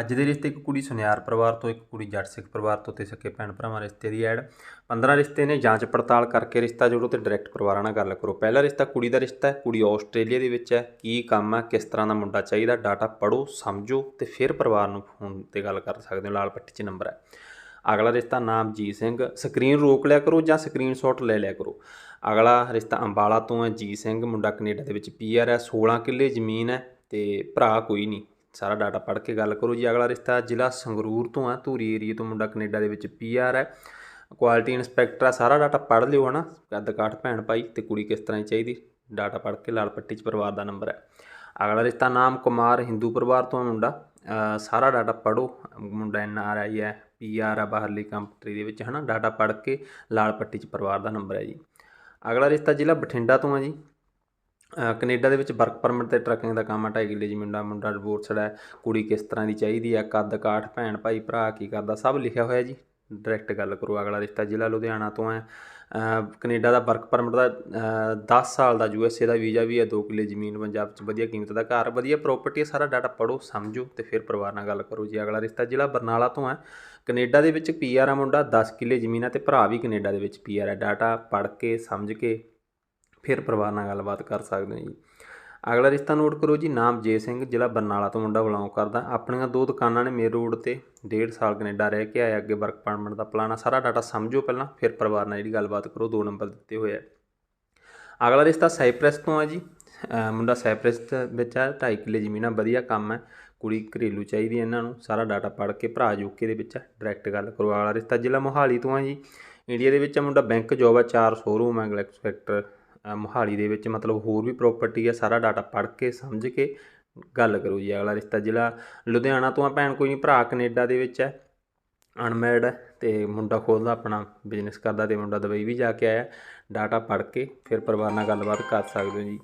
ਅੱਜ ਦੇ ਰਿਸ਼ਤੇ ਇੱਕ ਕੁੜੀ ਸੁਨਿਆਰ ਪਰਿਵਾਰ ਤੋਂ, ਇੱਕ ਕੁੜੀ ਜੱਟ ਸਿੱਖ ਪਰਿਵਾਰ ਤੋਂ ਤੇ ਸਕੇ ਭੈਣ ਭਰਾਵਾਂ ਰਿਸ਼ਤੇ ਦੀ ਐਡ। 15 ਰਿਸ਼ਤੇ ਨੇ, ਜਾਂਚ ਪੜਤਾਲ ਕਰਕੇ ਰਿਸ਼ਤਾ ਜੋੜੋ ਤੇ ਡਾਇਰੈਕਟ ਪਰਿਵਾਰਾਂ ਨਾਲ ਗੱਲ ਕਰੋ। ਪਹਿਲਾ ਰਿਸ਼ਤਾ ਕੁੜੀ ਦਾ ਰਿਸ਼ਤਾ ਹੈ, ਕੁੜੀ ਆਸਟ੍ਰੇਲੀਆ ਦੇ ਵਿੱਚ ਹੈ। ਕੀ ਕੰਮ ਹੈ, ਕਿਸ ਤਰ੍ਹਾਂ ਦਾ ਮੁੰਡਾ ਚਾਹੀਦਾ ਡਾਟਾ ਪੜੋ ਸਮਝੋ ਤੇ ਫਿਰ ਪਰਿਵਾਰ ਨੂੰ ਫੋਨ ਤੇ ਗੱਲ ਕਰ ਸਕਦੇ ਹੋ, ਲਾਲ ਪੱਟੀ 'ਚ ਨੰਬਰ ਹੈ। ਅਗਲਾ ਰਿਸ਼ਤਾ ਨਾਮਜੀਤ ਸਿੰਘ ਸਕਰੀਨ ਰੋਕ ਲਿਆ ਕਰੋ ਜਾਂ ਸਕਰੀਨਸ਼ਾਟ ਲੈ ਲਿਆ ਕਰੋ। ਅਗਲਾ ਰਿਸ਼ਤਾ ਅੰਬਾਲਾ ਤੋਂ ਹੈ, ਜੀ ਸਿੰਘ, ਮੁੰਡਾ ਕੈਨੇਡਾ ਦੇ ਵਿੱਚ ਪੀਆਰ ਹੈ 16 ਕਿੱਲੇ ਜ਼ਮੀਨ ਹੈ ਤੇ ਭਰਾ ਕੋਈ ਨਹੀਂ। ਸਾਰਾ ਡਾਟਾ ਪੜ੍ਹ ਕੇ ਗੱਲ ਕਰੋ ਜੀ। ਅਗਲਾ ਰਿਸ਼ਤਾ ਜ਼ਿਲ੍ਹਾ ਸੰਗਰੂਰ ਤੋਂ ਆ। ਧੂਰੀ ਏਰੀਏ ਤੋਂ ਮੁੰਡਾ ਕੈਨੇਡਾ ਦੇ ਵਿੱਚ ਪੀਆਰ ਹੈ। ਕੁਆਲਿਟੀ ਇਨਸਪੈਕਟਰ ਆ, ਸਾਰਾ ਡਾਟਾ ਪੜ੍ਹ ਲਿਓ ਹਨਾ। ਕੱਦ ਕਾਠ ਭੈਣ ਭਾਈ ਤੇ ਕੁੜੀ ਕਿਸ ਤਰ੍ਹਾਂ ਦੀ ਚਾਹੀਦੀ? ਡਾਟਾ ਪੜ੍ਹ ਕੇ ਲਾਲ ਪੱਟੀ 'ਚ ਪਰਿਵਾਰ ਦਾ ਨੰਬਰ ਹੈ। ਅਗਲਾ ਰਿਸ਼ਤਾ ਨਾਮ ਕੁਮਾਰ, ਹਿੰਦੂ ਪਰਿਵਾਰ ਤੋਂ ਹੈ ਮੁੰਡਾ। ਸਾਰਾ ਡਾਟਾ ਪੜੋ ਮੁੰਡਾ ਐਨ ਆਰ ਆਈ ਹੈ, ਪੀ ਆਰ ਆ, ਬਾਹਰਲੀ ਕੰਟਰੀ ਦੇ ਵਿੱਚ ਹਨਾ। ਡਾਟਾ ਪੜ੍ਹ ਕੇ ਲਾਲ ਪੱਟੀ 'ਚ ਪਰਿਵਾਰ ਦਾ ਨੰਬਰ ਹੈ ਜੀ। ਅਗਲਾ ਰਿਸ਼ਤਾ ਜ਼ਿਲ੍ਹਾ ਬਠਿੰਡਾ ਤੋਂ ਹੈ ਜੀ। ਕੈਨੇਡਾ ਦੇ ਵਿੱਚ ਵਰਕ ਪਰਮਿਟ ਤੇ ਟਰੱਕਿੰਗ ਦਾ ਕੰਮ ਆ, ਢਾਈ ਕਿੱਲੇ ਜੀ ਮੁੰਡਾ ਮੁੰਡਾ ਡਿਵੋਰਸਡ ਹੈ, ਕੁੜੀ ਕਿਸ ਤਰ੍ਹਾਂ ਦੀ ਚਾਹੀਦੀ ਹੈ ਕੱਦ ਕਾਠ, ਭੈਣ ਭਾਈ, ਭਰਾ ਕੀ ਕਰਦਾ, ਸਭ ਲਿਖਿਆ ਹੋਇਆ ਜੀ। ਡਾਇਰੈਕਟ ਗੱਲ ਕਰੋ, ਅਗਲਾ ਰਿਸ਼ਤਾ ਜ਼ਿਲ੍ਹਾ ਲੁਧਿਆਣਾ ਤੋਂ ਹੈ। ਅਹ ਕੈਨੇਡਾ ਦਾ ਵਰਕ ਪਰਮਿਟ ਦਾ, ਅਹ 10 ਸਾਲ ਦਾ ਯੂਐਸਏ ਦਾ ਵੀਜ਼ਾ ਵੀ ਹੈ 2 ਕਿੱਲੇ ਜ਼ਮੀਨ, ਪੰਜਾਬ 'ਚ ਵਧੀਆ ਕੀਮਤ ਦਾ ਘਰ, ਵਧੀਆ ਪ੍ਰਾਪਰਟੀ ਹੈ, ਸਾਰਾ ਡਾਟਾ ਪੜੋ ਸਮਝੋ ਤੇ ਫਿਰ ਪਰਿਵਾਰ ਨਾਲ ਗੱਲ ਕਰੋ ਜੀ। ਅਗਲਾ ਰਿਸ਼ਤਾ ਜ਼ਿਲ੍ਹਾ ਬਰਨਾਲਾ ਤੋਂ ਹੈ। ਕੈਨੇਡਾ ਦੇ ਵਿੱਚ ਪੀਆਰ ਆ ਮੁੰਡਾ 10 ਕਿੱਲੇ ਜ਼ਮੀਨ ਹੈ ਤੇ ਭਰਾ ਵੀ ਕੈਨੇਡਾ ਦੇ ਵਿੱਚ ਪੀਆਰ ਹੈ। ਡਾਟਾ ਪੜ੍ਹ ਕੇ, ਸਮਝ ਕੇ ਫਿਰ ਪਰਿਵਾਰ ਨਾਲ ਗੱਲਬਾਤ ਕਰ ਸਕਦੇ ਹੋ ਜੀ। ਅਗਲਾ ਰਿਸ਼ਤਾ ਨੋਟ ਕਰੋ ਜੀ, ਨਾਮ ਜੇ ਸਿੰਘ, ਜ਼ਿਲ੍ਹਾ ਬਰਨਾਲਾ ਤੋਂ ਮੁੰਡਾ ਬਿਲੋਂਗ ਕਰਦਾ। ਆਪਣੀਆਂ ਦੋ ਦੁਕਾਨਾਂ ਨੇ ਮੇਨ ਰੋਡ ਤੇ। ਡੇਢ ਸਾਲ ਕੈਨੇਡਾ ਰਹਿ ਕੇ ਆਇਆ, ਅੱਗੇ ਵਰਕ ਪਰਮਿਟ ਦਾ ਪਲਾਨ ਆ। ਸਾਰਾ ਡਾਟਾ ਸਮਝੋ ਪਹਿਲਾਂ, ਫਿਰ ਪਰਿਵਾਰ ਨਾਲ ਜਿਹੜੀ ਗੱਲਬਾਤ ਕਰੋ, ਦੋ ਨੰਬਰ ਦਿੱਤੇ ਹੋਏ ਆ। ਅਗਲਾ ਰਿਸ਼ਤਾ ਸਾਈਪ੍ਰੈਸ ਤੋਂ ਆ ਜੀ। ਮੁੰਡਾ ਸਾਈਪ੍ਰੈਸ ਵਿੱਚ ਆ, ਢਾਈ ਕਿੱਲੇ ਜ਼ਮੀਨ ਆ, ਵਧੀਆ ਕੰਮ ਹੈ ਕੁੜੀ ਘਰੇਲੂ ਚਾਹੀਦੀ ਹੈ ਇਹਨਾਂ ਨੂੰ। ਸਾਰਾ ਡਾਟਾ ਪੜ੍ਹ ਕੇ ਭਰਾ ਯੂਕੇ ਦੇ ਵਿੱਚ ਡਾਇਰੈਕਟ ਗੱਲ ਕਰੋ। ਅਗਲਾ ਰਿਸ਼ਤਾ ਜ਼ਿਲ੍ਹਾ ਮੋਹਾਲੀ ਤੋਂ ਆ ਜੀ। ਇੰਡੀਆ ਦੇ ਵਿੱਚ ਆ ਮੁੰਡਾ ਬੈਂਕ ਜੋਬ ਆ, ਚਾਰ ਸ਼ੋਰੂਮ ਹੈ ਗਲੈਕਸ ਫੈਕਟਰ ਮੋਹਾਲੀ ਦੇ ਵਿੱਚ ਮਤਲਬ ਹੋਰ ਵੀ ਪ੍ਰਾਪਰਟੀ ਹੈ ਸਾਰਾ ਡਾਟਾ ਪੜ੍ਹ ਕੇ, ਸਮਝ ਕੇ ਗੱਲ ਕਰੋ ਜੀ, ਅਗਲਾ ਰਿਸ਼ਤਾ ਜ਼ਿਲ੍ਹਾ ਲੁਧਿਆਣਾ ਤੋਂ ਆ ਭੈਣ, ਕੋਈ ਨਹੀਂ, ਭਰਾ ਕੈਨੇਡਾ ਦੇ ਵਿੱਚ ਹੈ, ਅਨਮੈਰਿਡ ਹੈ ਤੇ ਮੁੰਡਾ ਖੋਲਦਾ ਆਪਣਾ ਬਿਜ਼ਨਸ ਕਰਦਾ ਤੇ ਮੁੰਡਾ ਦੁਬਈ ਵੀ ਜਾ ਕੇ ਆਇਆ ਡਾਟਾ ਪੜ੍ਹ ਕੇ ਫਿਰ ਪਰਿਵਾਰ ਨਾਲ ਗੱਲਬਾਤ ਕਰ ਸਕਦੇ ਹੋ ਜੀ।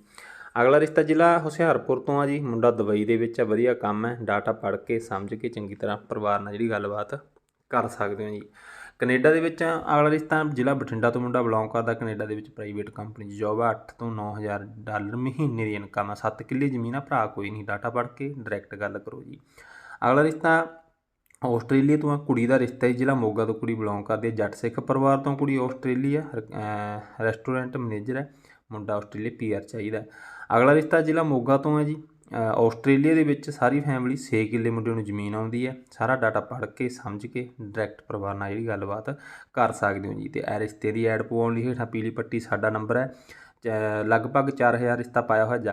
ਅਗਲਾ ਰਿਸ਼ਤਾ ਜ਼ਿਲ੍ਹਾ ਹੁਸ਼ਿਆਰਪੁਰ ਤੋਂ ਆ ਜੀ, ਮੁੰਡਾ ਦੁਬਈ ਦੇ ਵਿੱਚ ਆ ਵਧੀਆ ਕੰਮ ਹੈ ਡਾਟਾ ਪੜ੍ਹ ਕੇ, ਸਮਝ ਕੇ ਚੰਗੀ ਤਰ੍ਹਾਂ ਪਰਿਵਾਰ ਨਾਲ ਜਿਹੜੀ ਗੱਲਬਾਤ ਕਰ ਸਕਦੇ ਹੋ ਜੀ। ਕੈਨੇਡਾ ਦੇ ਵਿੱਚ ਅਗਲਾ ਰਿਸ਼ਤਾ ਜ਼ਿਲ੍ਹਾ ਬਠਿੰਡਾ ਤੋਂ ਮੁੰਡਾ ਬਿਲੋਂਗ ਕਰਦਾ। ਕੈਨੇਡਾ ਦੇ ਵਿੱਚ ਪ੍ਰਾਈਵੇਟ ਕੰਪਨੀ 'ਚ ਜੋਬ ਆ। 8 ਤੋਂ 9000 ਡਾਲਰ ਮਹੀਨੇ ਦੀ ਇਨਕਮ ਹੈ 7 ਕਿੱਲੇ ਜ਼ਮੀਨ ਆ। ਭਰਾ ਕੋਈ ਨਹੀਂ। ਡਾਟਾ ਪੜ੍ਹ ਕੇ ਡਾਇਰੈਕਟ ਗੱਲ ਕਰੋ ਜੀ। ਅਗਲਾ ਰਿਸ਼ਤਾ ਆਸਟ੍ਰੇਲੀਆ ਤੋਂ ਆ। ਕੁੜੀ ਦਾ ਰਿਸ਼ਤਾ ਹੈ ਜ਼ਿਲ੍ਹਾ ਮੋਗਾ ਤੋਂ ਕੁੜੀ ਬਿਲੋਂਗ ਕਰਦੀ ਹੈ ਜੱਟ ਸਿੱਖ ਪਰਿਵਾਰ ਤੋਂ ਕੁੜੀ ਆਸਟ੍ਰੇਲੀਆ ਰੈਸਟੋਰੈਂਟ ਮੈਨੇਜਰ ਹੈ ਮੁੰਡਾ ਆਸਟ੍ਰੇਲੀਆ ਪੀਆਰ ਚਾਹੀਦਾ। ਅਗਲਾ ਰਿਸ਼ਤਾ ਜ਼ਿਲ੍ਹਾ ਮੋਗਾ ਤੋਂ ਹੈ ਜੀ। ਆਸਟ੍ਰੇਲੀਆ ਦੇ ਵਿੱਚ ਸਾਰੀ ਫੈਮਿਲੀ 6 ਕਿੱਲੇ ਮੁੰਡੇ ਨੂੰ ਜ਼ਮੀਨ ਆਉਂਦੀ ਹੈ। ਸਾਰਾ ਡਾਟਾ ਪੜ੍ਹ ਕੇ, ਸਮਝ ਕੇ ਡਾਇਰੈਕਟ ਪਰਿਵਾਰ ਨਾਲ ਜਿਹੜੀ ਗੱਲਬਾਤ ਕਰ ਸਕਦੇ ਹੋ ਜੀ। ਤੇ ਇਹ ਰਿਸ਼ਤੇ ਦੀ ਐਡ ਪਵਾਉਣ ਲਈ ਹੇਠਾਂ ਪੀਲੀ ਪੱਟੀ ਸਾਡਾ ਨੰਬਰ ਹੈ। ਚ- ਲਗਭਗ 4000 ਰਿਸ਼ਤਾ ਪਾਇਆ ਹੋਇਆ